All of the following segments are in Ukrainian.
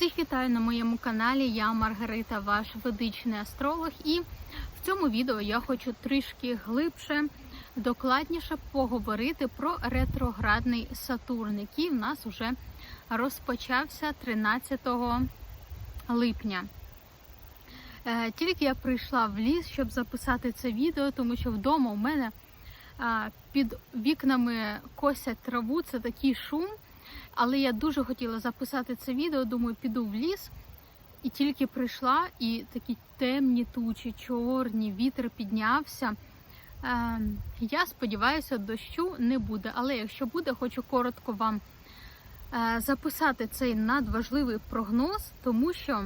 Всіх вітаю на моєму каналі. Я Маргарита, ваш ведичний астролог, і в цьому відео я хочу трішки глибше, докладніше поговорити про ретроградний Сатурн, який в нас вже розпочався 13 липня. Е, Тільки я прийшла в ліс, щоб записати це відео, тому що вдома у мене під вікнами косять траву, це такий шум. Але я дуже хотіла записати це відео, думаю, піду в ліс. І тільки прийшла, і такі темні тучі, чорні, вітер піднявся. Е, я сподіваюся, дощу не буде. Але якщо буде, хочу коротко вам е, записати цей надважливий прогноз, тому що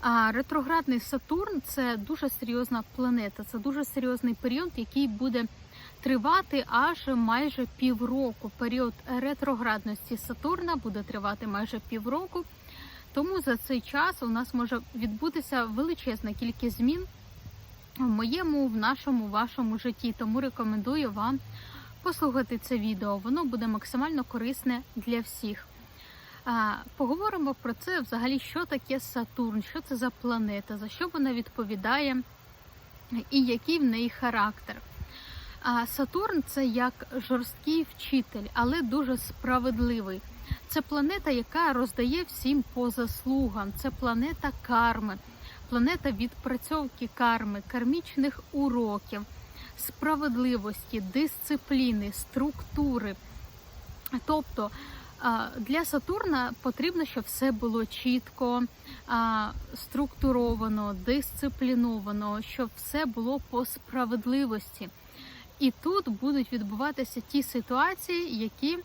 а ретроградний Сатурн це дуже серйозна планета, це дуже серйозний період, який буде тривати аж майже півроку. Період ретроградності Сатурна буде тривати майже півроку. Тому за цей час у нас може відбутися величезна кількість змін в моєму, в нашому, вашому житті. Тому рекомендую вам послухати це відео. Воно буде максимально корисне для всіх. Поговоримо про це взагалі, що таке Сатурн, що це за планета, за що вона відповідає і який в неї характер. Сатурн це як жорсткий вчитель, але дуже справедливий. Це планета, яка роздає всім по заслугам. Це планета карми, планета відпрацьовки карми, кармічних уроків, справедливості, дисципліни, структури. Тобто для Сатурна потрібно, щоб все було чітко, структуровано, дисципліновано, щоб все було по справедливості. І тут будуть відбуватися ті ситуації, які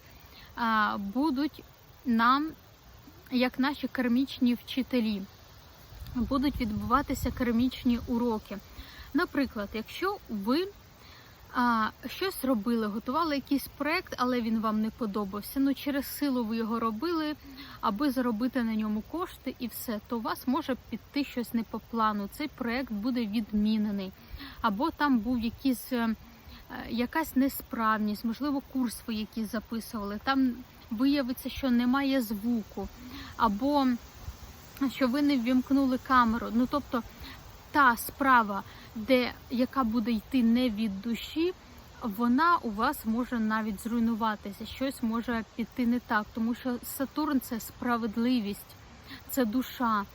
будуть нам, як наші кармічні вчителі, будуть відбуватися кармічні уроки. Наприклад, якщо ви а, щось робили, готували якийсь проект, але він вам не подобався. Ну через силу ви його робили, аби заробити на ньому кошти і все, то у вас може піти щось не по плану. Цей проект буде відмінений, або там був якийсь. Якась несправність, можливо, курс ви якийсь записували. Там виявиться, що немає звуку, або що ви не ввімкнули камеру. Ну тобто та справа, де яка буде йти не від душі, вона у вас може навіть зруйнуватися. Щось може піти не так, тому що Сатурн це справедливість, це душа,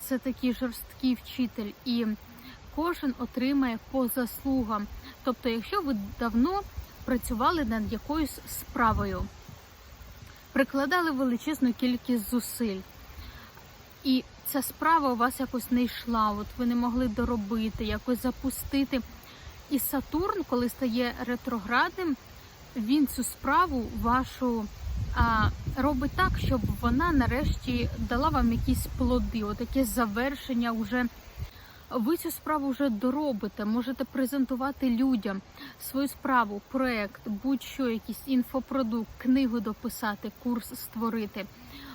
це такий жорсткий вчитель, і кожен отримає по заслугам. Тобто, якщо ви давно працювали над якоюсь справою, прикладали величезну кількість зусиль, і ця справа у вас якось не йшла, от ви не могли доробити, якось запустити. І Сатурн, коли стає ретроградним, він цю справу вашу а, робить так, щоб вона нарешті дала вам якісь плоди, отаке завершення вже. Ви цю справу вже доробите, можете презентувати людям свою справу, проект, будь-що, якийсь інфопродукт, книгу дописати, курс створити.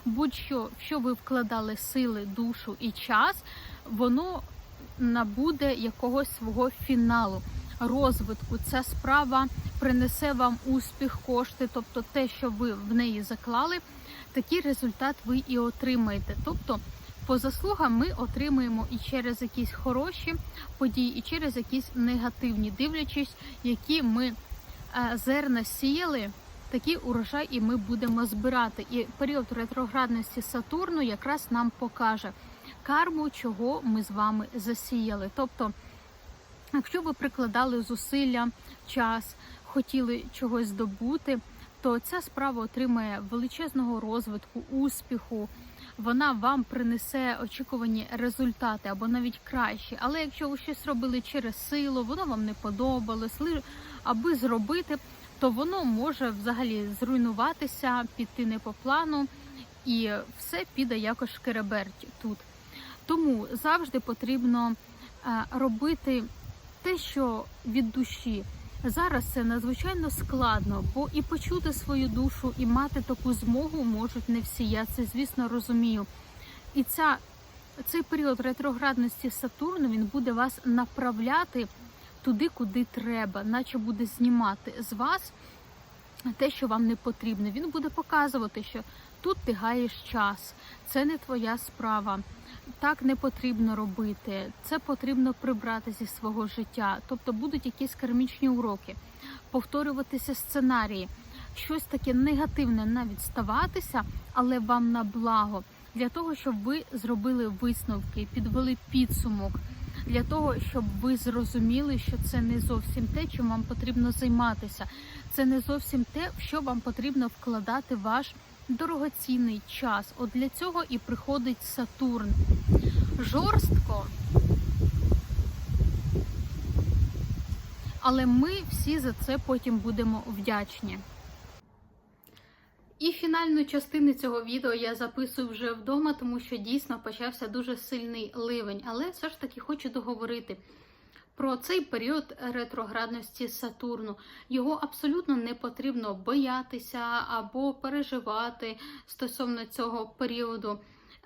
Будь-що, що ви вкладали сили, душу і час, воно набуде якогось свого фіналу, розвитку. Ця справа принесе вам успіх, кошти, тобто те, що ви в неї заклали, такий результат ви і отримаєте. Тобто по заслугам ми отримуємо і через якісь хороші події, і через якісь негативні, дивлячись, які ми е, зерна сіяли, такий урожай і ми будемо збирати. І період ретроградності Сатурну якраз нам покаже карму, чого ми з вами засіяли. Тобто, якщо ви прикладали зусилля, час, хотіли чогось здобути, то ця справа отримає величезного розвитку, успіху вона вам принесе очікувані результати або навіть кращі. Але якщо ви щось робили через силу, воно вам не подобалось, аби зробити, то воно може взагалі зруйнуватися, піти не по плану, і все піде якось шкереберть тут. Тому завжди потрібно е, робити те, що від душі. Зараз це надзвичайно складно, бо і почути свою душу, і мати таку змогу можуть не всі. Я це, звісно, розумію. І ця, цей період ретроградності Сатурну він буде вас направляти туди, куди треба, наче буде знімати з вас те, що вам не потрібно. Він буде показувати, що тут ти гаєш час, це не твоя справа. Так не потрібно робити, це потрібно прибрати зі свого життя. Тобто будуть якісь кармічні уроки, повторюватися сценарії, щось таке негативне навіть ставатися, але вам на благо, для того, щоб ви зробили висновки, підвели підсумок, для того, щоб ви зрозуміли, що це не зовсім те, чим вам потрібно займатися. Це не зовсім те, в що вам потрібно вкладати ваш дорогоцінний час. От для цього і приходить Сатурн. Жорстко. Але ми всі за це потім будемо вдячні. І фінальну частину цього відео я записую вже вдома, тому що дійсно почався дуже сильний ливень. Але все ж таки хочу договорити про цей період ретроградності Сатурну. Його абсолютно не потрібно боятися або переживати стосовно цього періоду.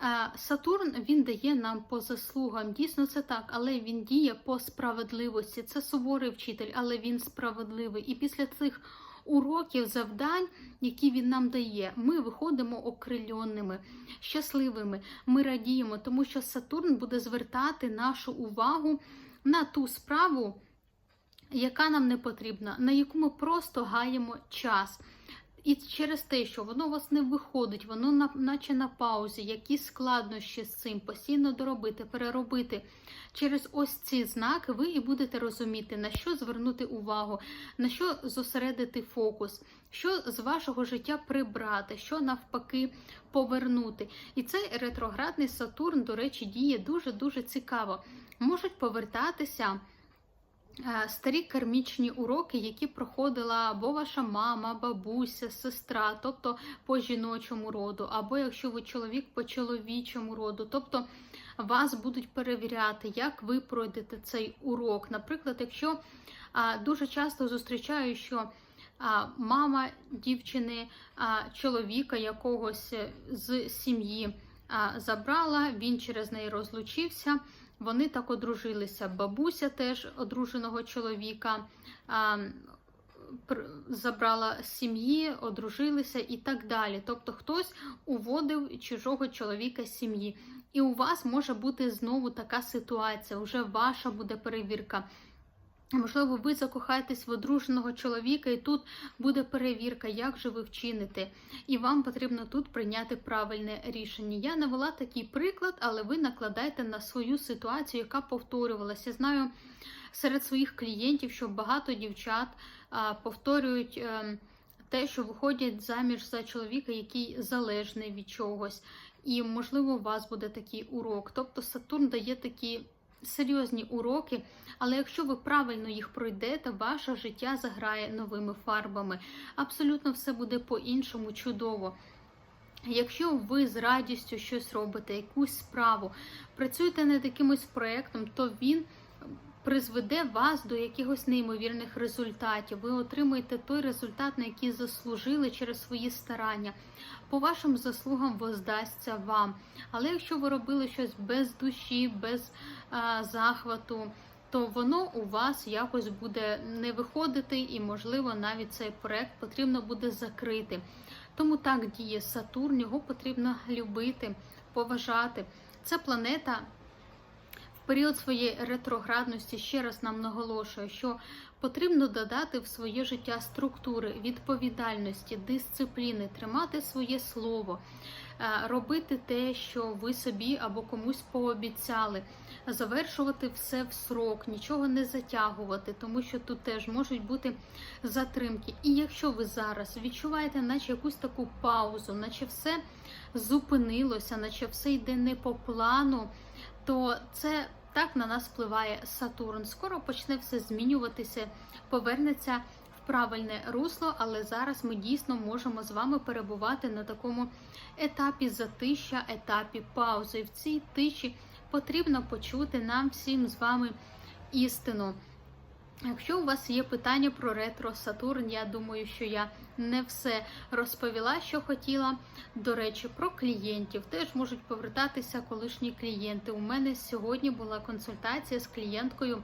Е, Сатурн він дає нам по заслугам. Дійсно, це так, але він діє по справедливості. Це суворий вчитель, але він справедливий. І після цих уроків, завдань, які він нам дає, ми виходимо окрильонними, щасливими. Ми радіємо, тому що Сатурн буде звертати нашу увагу на ту справу, яка нам не потрібна, на яку ми просто гаємо час. І через те, що воно у вас не виходить, воно на, наче на паузі, які складнощі з цим постійно доробити, переробити. Через ось ці знаки ви і будете розуміти, на що звернути увагу, на що зосередити фокус, що з вашого життя прибрати, що навпаки повернути. І цей ретроградний Сатурн, до речі, діє дуже-дуже цікаво. Можуть повертатися. Е, старі кармічні уроки, які проходила або ваша мама, бабуся, сестра, тобто по жіночому роду, або якщо ви чоловік по чоловічому роду, тобто вас будуть перевіряти, як ви пройдете цей урок. Наприклад, якщо дуже часто зустрічаю, що мама дівчини, чоловіка якогось з сім'ї забрала, він через неї розлучився. Вони так одружилися. Бабуся теж одруженого чоловіка забрала сім'ї, одружилися і так далі. Тобто хтось уводив чужого чоловіка з сім'ї. І у вас може бути знову така ситуація, вже ваша буде перевірка. Можливо, ви закохаєтесь в одруженого чоловіка, і тут буде перевірка, як же ви вчините. І вам потрібно тут прийняти правильне рішення. Я навела такий приклад, але ви накладаєте на свою ситуацію, яка повторювалася. Я знаю серед своїх клієнтів, що багато дівчат повторюють ем, те, що виходять заміж за чоловіка, який залежний від чогось. І, можливо, у вас буде такий урок. Тобто Сатурн дає такі серйозні уроки, але якщо ви правильно їх пройдете, ваше життя заграє новими фарбами. Абсолютно все буде по-іншому чудово. Якщо ви з радістю щось робите, якусь справу, працюєте над якимось проєктом, то він призведе вас до якихось неймовірних результатів. Ви отримаєте той результат, на який заслужили через свої старання. По вашим заслугам воздасться вам. Але якщо ви робили щось без душі, без а, захвату, то воно у вас якось буде не виходити, і, можливо, навіть цей проект потрібно буде закрити. Тому так діє Сатурн, його потрібно любити, поважати. Це планета період своєї ретроградності ще раз нам наголошує, що потрібно додати в своє життя структури, відповідальності, дисципліни, тримати своє слово, е, робити те, що ви собі або комусь пообіцяли, завершувати все в срок, нічого не затягувати, тому що тут теж можуть бути затримки. І якщо ви зараз відчуваєте, наче якусь таку паузу, наче все зупинилося, наче все йде не по плану то це так на нас впливає Сатурн. Скоро почне все змінюватися, повернеться в правильне русло, але зараз ми дійсно можемо з вами перебувати на такому етапі затища, етапі паузи. В цій тиші потрібно почути нам всім з вами істину. Якщо у вас є питання про ретро Сатурн, я думаю, що я не все розповіла, що хотіла. До речі, про клієнтів теж можуть повертатися колишні клієнти. У мене сьогодні була консультація з клієнткою,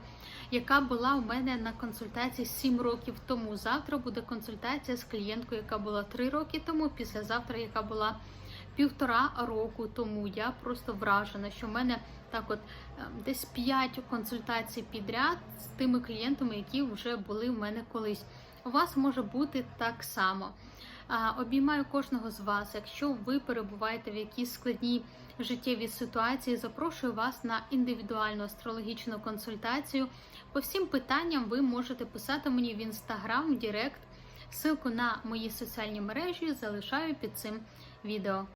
яка була у мене на консультації 7 років тому. Завтра буде консультація з клієнткою, яка була 3 роки тому, післязавтра, яка була півтора року тому. Я просто вражена, що в мене так от е, десь 5 консультацій підряд з тими клієнтами, які вже були в мене колись. У вас може бути так само. Обіймаю кожного з вас. Якщо ви перебуваєте в якійсь складній життєвій ситуації, запрошую вас на індивідуальну астрологічну консультацію. По всім питанням ви можете писати мені в інстаграм, в Директ. Ссылку на мої соціальні мережі залишаю під цим відео.